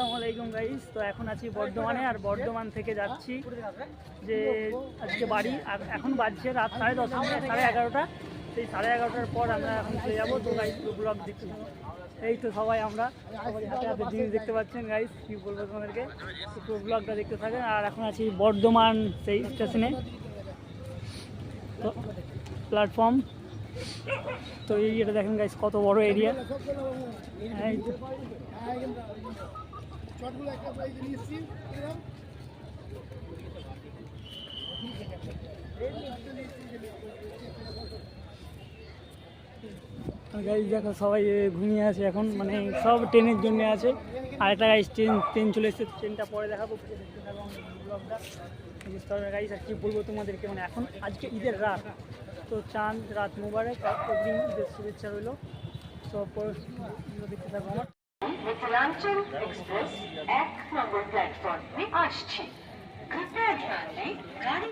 আসসালামু আলাইকুম গাইস তো এখন আছি বর্ধমানে, আর বর্ধমান থেকে যাচ্ছি যে আজকে বাড়ি। আর এখন বাজছে রাত সাড়ে দশটা মানে সাড়ে এগারোটা। সেই সাড়ে এগারোটার পর আমরা এখন চলে যাব। তো গাইস ব্লগ দেখতে এই তো সবাই আমরা। হাতে হাতে জিনিস দেখতে পাচ্ছেন গাইস কী বলব তোমাদেরকে? তো ব্লগটা দেখতে থাকেন। আর এখন আছি বর্ধমান সেই স্টেশনে তো প্ল্যাটফর্ম তো এই এটা দেখেন গাইস কত বড় এরিয়া এই তো গাড়ি দেখো সবাই ঘুমিয়ে আছে এখন মানে সব ট্রেনের জন্য আছে। আর একটা গাড়ি ট্রেন ট্রেন চলে এসেছে, ট্রেনটা পরে দেখাবো ব্লগটা গাড়ি আর কি বলব তোমাদেরকে মানে এখন আজকে ঈদের রাত। তো চাঁদ, রাত মোবারক অগ্রিম ঈদের শুভেচ্ছা রইল। তো পরে দেখতে থাকো আমার मिथिलांचल एक्सप्रेस एक नंबर प्लेटफॉर्म में আসছে कृपया ध्यान दें गाड़ी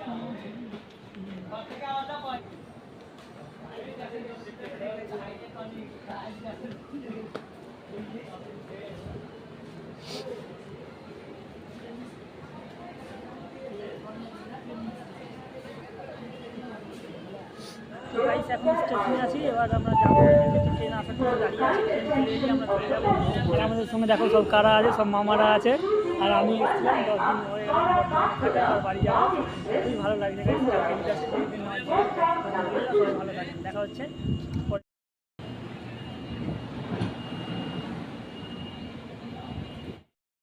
তো এখন স্টেশনে আছি, এবার আমরা যাব ট্রেন আসার জন্য আমাদের সঙ্গে দেখো সব কারা আছে, সব মামারা আছে, আর আমি বাড়ি যাব খুবই ভালো লাগছে কালকে ভালো লাগে দেখা হচ্ছে।